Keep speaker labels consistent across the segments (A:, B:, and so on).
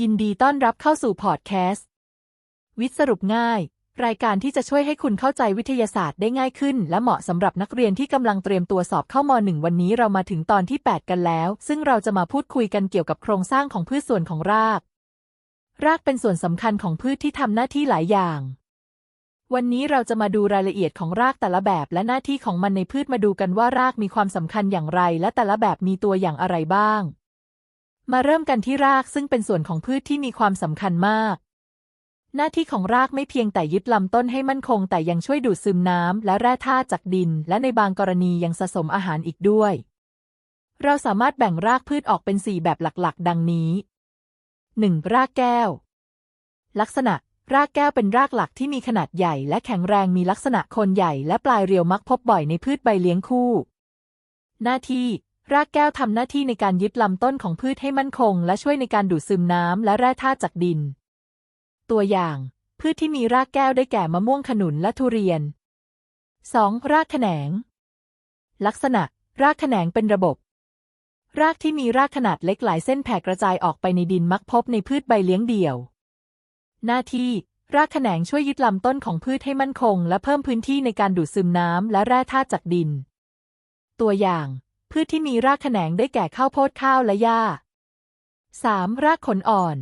A: ยินดีต้อนรับเข้าสู่พอดแคสต์ วิทย์สรุปง่าย รายการที่จะช่วยให้คุณเข้าใจวิทยาศาสตร์ได้ง่ายขึ้น และเหมาะสำหรับนักเรียนที่กำลังเตรียมตัวสอบเข้ามหนึ่งวันนี้เรามาถึงตอนที่ 8 กันแล้ว ซึ่งเราจะมาพูดคุยกันเกี่ยวกับโครงสร้างของพืชส่วนของราก รากเป็นส่วนสำคัญของพืชที่ทำหน้าที่หลายอย่าง วันนี้เราจะมาดูรายละเอียดของรากแต่ละแบบ และหน้าที่ของมันในพืชมาดูกันว่ารากมีความสำคัญอย่างไร และแต่ละแบบมีตัวอย่างอะไรบ้าง มาเริ่มกันที่รากซึ่งเป็นส่วนของพืชที่มีความสำคัญมาก หน้าที่ของรากไม่เพียงแต่ยึดลำต้นให้มั่นคง แต่ยังช่วยดูดซึมน้ำและแร่ธาตุจากดิน และในบางกรณียังสะสมอาหารอีกด้วย เราสามารถแบ่งรากพืชออกเป็น4แบบหลักๆ ดังนี้ 1. รากแก้ว ลักษณะ รากแก้วเป็นรากหลักที่มีขนาดใหญ่ และแข็งแรงมีลักษณะโคนใหญ่ และปลายเรียวมักพบบ่อยในพืชใบเลี้ยงคู่ หน้าที่ รากแก้วทำหน้าที่ในการยึดลำต้นของพืชให้มั่นคง และช่วยในการดูดซึมน้ำและแร่ธาตุจากดิน ตัวอย่าง พืชที่มีรากแก้วได้แก่มะม่วงขนุนและทุเรียน 2. รากแขนง ลักษณะ รากแขนงเป็นระบบ รากที่มีรากขนาดเล็กหลายเส้นแผ่กระจายออกไปในดินมักพบในพืชใบเลี้ยงเดี่ยว หน้าที่ รากแขนงช่วยยึดลำต้นของพืชให้มั่นคง และเพิ่มพื้นที่ในการดูดซึมน้ำและแร่ธาตุจากดิน ตัวอย่าง พืชที่มีรากแขนงได้แก่ข้าวโพดข้าวและหญ้า 3. รากขนอ่อน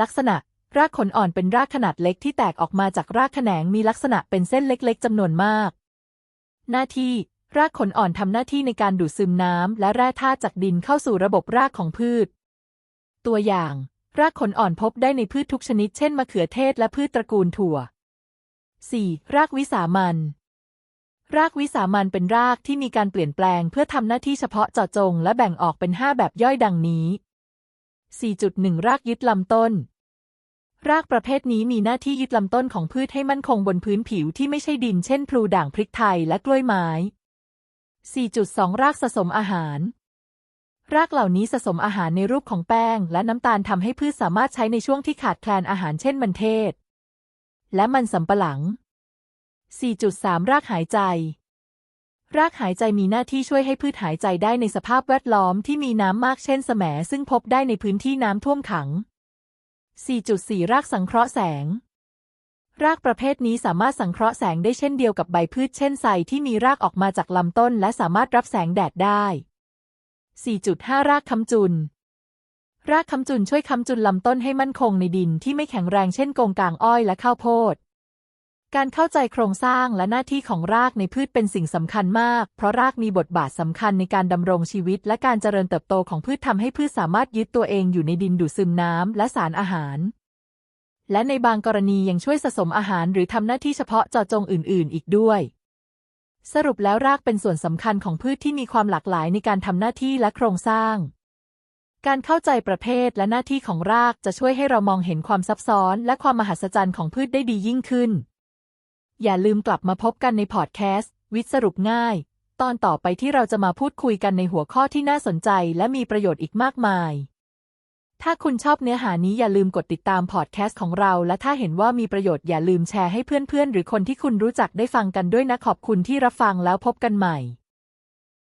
A: ลักษณะ รากขนอ่อนเป็นรากขนาดเล็กที่แตกออกมาจากรากแขนงมีลักษณะเป็นเส้นเล็กๆจำนวนมาก หน้าที่ รากขนอ่อนทำหน้าที่ในการดูดซึมน้ำและแร่ธาตุจากดินเข้าสู่ระบบรากของพืช ตัวอย่าง รากขนอ่อนพบได้ในพืชทุกชนิด เช่นมะเขือเทศและพืชตระกูลถั่ว 4. รากวิสามัน รากวิสามันเป็นรากที่มีการเปลี่ยนแปลงเพื่อทำหน้าที่เฉพาะเจาะจง และแบ่งออกเป็น 5 แบบย่อยดังนี้ 4.1 รากยึดลำต้น รากประเภทนี้มีหน้าที่ยึดลำต้นของพืชให้มั่นคงบนพื้นผิวที่ไม่ใช่ดิน เช่น พลูด่างพริกไทยและกล้วยไม้ 4.2 รากสะสมอาหาร รากเหล่านี้สะสมอาหารในรูปของแป้ง และน้ำตาลทำให้พืชสามารถใช้ในช่วงที่ขาดแคลนอาหารเช่นมันเทศ และมันสำปะหลัง 4.3 รากหายใจ รากหายใจมีหน้าที่ช่วยให้พืชหายใจได้ในสภาพแวดล้อมที่มีน้ำมากเช่นแสมซึ่งพบได้ในพื้นที่น้ำท่วมขัง 4.4 รากสังเคราะห์แสง รากประเภทนี้สามารถสังเคราะห์แสงได้เช่นเดียวกับใบพืชเช่นไทรที่มีรากออกมาจากลำต้นและสามารถรับแสงแดดได้ 4.5 รากค้ำจุน รากค้ำจุนช่วยค้ำจุนลำต้นให้มั่นคงในดินที่ไม่แข็งแรงเช่นกงกางอ้อยและข้าวโพด การเข้าใจโครงสร้างและหน้าที่ของรากในพืชเป็นสิ่งสำคัญมาก เพราะรากมีบทบาทสำคัญในการดำรงชีวิต และการเจริญเติบโตของพืชทำให้พืชสามารถยึดตัวเองอยู่ในดินดูดซึมน้ำและสารอาหาร และในบางกรณียังช่วยสะสมอาหารหรือทำหน้าที่เฉพาะเจาะจงอื่น ๆ อีกด้วย สรุปแล้วรากเป็นส่วนสำคัญของพืชที่มีความหลากหลายในการทำหน้าที่และโครงสร้างการเข้าใจประเภทและหน้าที่ของรากจะช่วยให้เรามองเห็นความซับซ้อน และความมหัศจรรย์ของพืชได้ดียิ่งขึ้น อย่าลืมกลับมาพบกันในพอดแคสต์ วิทสรุปง่าย ตอนต่อไปที่เราจะมาพูดคุยกันในหัวข้อที่น่าสนใจและมีประโยชน์อีกมากมาย ถ้าคุณชอบเนื้อหานี้อย่าลืมกดติดตามพอดแคสต์ของเรา และถ้าเห็นว่ามีประโยชน์อย่าลืมแชร์ให้เพื่อนๆ หรือคนที่คุณรู้จักได้ฟังกันด้วยนะขอบคุณที่รับฟังแล้วพบกันใหม่